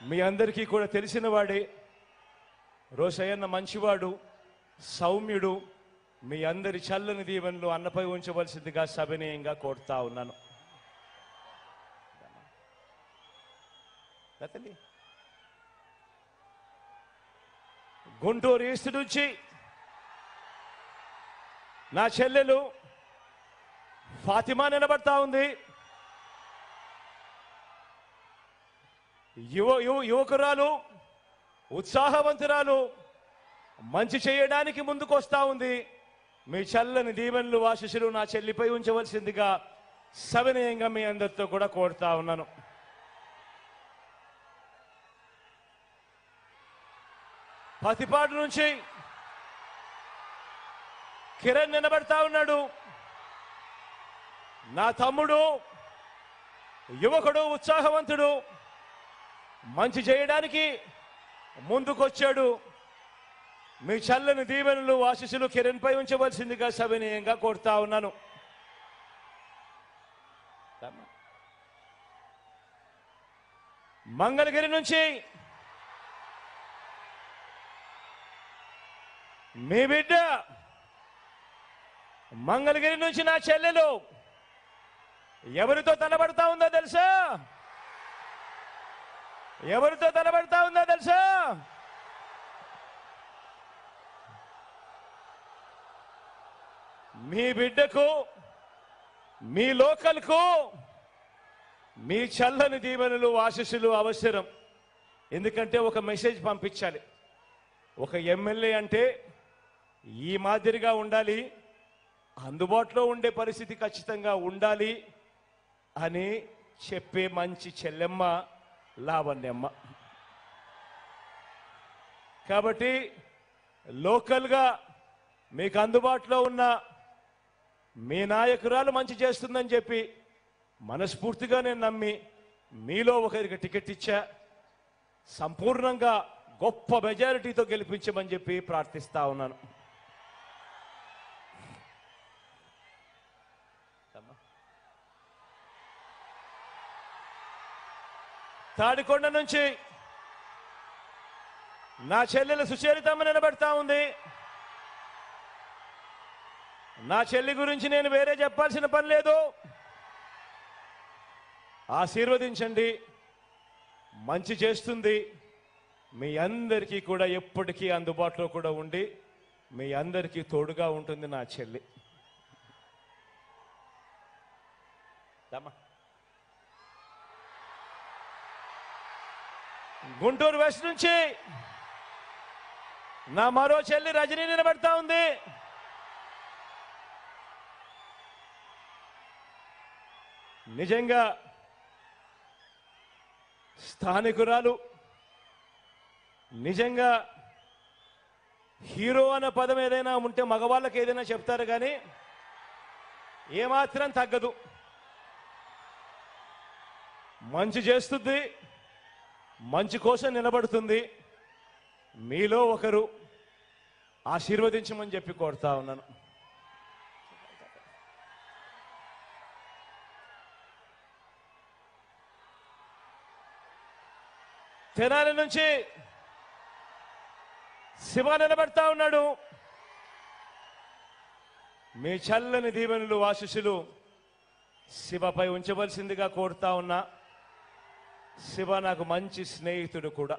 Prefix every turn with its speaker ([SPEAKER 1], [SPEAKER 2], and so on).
[SPEAKER 1] మీ అందరికీ కూడా తెలిసిన వాడే రోషయ్యన్న మంచివాడు సౌమ్యుడు మీ అందరి చల్లని దీవెనలు అన్నపై ఉంచవలసిందిగా సవినయంగా కోరుతా ఉన్నాను. గుంటూరు ఈస్ట్ నుంచి నా చెల్లెలు ఫాతిమా నిలబడతా ఉంది. యువ యువ యువకురాలు ఉత్సాహవంతురాలు మంచి చేయడానికి ముందుకొస్తా ఉంది. మీ చల్లని దీవెనలు ఆశీస్సులు నా చెల్లిపై ఉంచవలసిందిగా సవినయంగా మీ అందరితో కూడా కోరుతా ఉన్నాను. పతిపాటు నుంచి కిరణ్ నిలబడతా ఉన్నాడు. నా తమ్ముడు యువకుడు ఉత్సాహవంతుడు మంచి చేయడానికి ముందుకొచ్చాడు. మీ చల్లని దీవెనలు ఆశీస్సులు కిరణ్ పై ఉంచవలసిందిగా సవినీయంగా కోరుతా ఉన్నాను. మంగళగిరి నుంచి మీ బిడ్డ మంగళగిరి నుంచి నా చెల్లెలు. ఎవరితో తలబడతా ఉందో తెలుసా? ఎవరితో తలబడతా ఉందో తెలుసా? మీ బిడ్డకు మీ లోకల్కు మీ చల్లని దీవెనలు ఆశీస్సులు అవసరం. ఎందుకంటే ఒక మెసేజ్ పంపించాలి. ఒక ఎమ్మెల్యే అంటే ఈ మాదిరిగా ఉండాలి అందుబాటులో ఉండే పరిస్థితి ఖచ్చితంగా ఉండాలి అని చెప్పే మంచి చెల్లెమ్మ లావణ్యమ్మ కాబట్టి లోకల్గా మీకు అందుబాటులో ఉన్న మీ నాయకురాలు మంచి చేస్తుందని చెప్పి మనస్ఫూర్తిగా నేను నమ్మి మీలో ఒకరికి టికెట్ ఇచ్చా. సంపూర్ణంగా గొప్ప మెజారిటీతో గెలిపించమని చెప్పి ప్రార్థిస్తా ఉన్నాను. తాడికొండ నుంచి నా చెల్లెలు సుచరితమ్మ నిలబడతా ఉంది. నా చెల్లి గురించి నేను వేరే చెప్పాల్సిన పని లేదు. ఆశీర్వదించండి. మంచి చేస్తుంది. మీ అందరికీ కూడా ఎప్పటికీ అందుబాటులో కూడా ఉండి మీ అందరికీ తోడుగా ఉంటుంది నా చెల్లి. దమ్మా గుంటూరు వెస్ట్ నుంచి నా మరో చెల్లి రజనీ నిలబడతా ఉంది. నిజంగా స్థానికురాలు నిజంగా హీరో అన్న పదం ఏదైనా ఉంటే మగవాళ్ళకి ఏదైనా చెప్తారు కానీ ఏమాత్రం తగ్గదు. మంచి చేస్తుంది. మంచి కోసం నిలబడుతుంది. మీలో ఒకరు ఆశీర్వదించమని చెప్పి కోరుతా ఉన్నాను. తెనాలి నుంచి శివ నిలబడతా ఉన్నాడు. మీ చల్లని దీవెనలు ఆశీస్సులు శివపై ఉంచవలసిందిగా కోరుతా ఉన్నా. శివ నాకు మంచి స్నేహితుడు కూడా.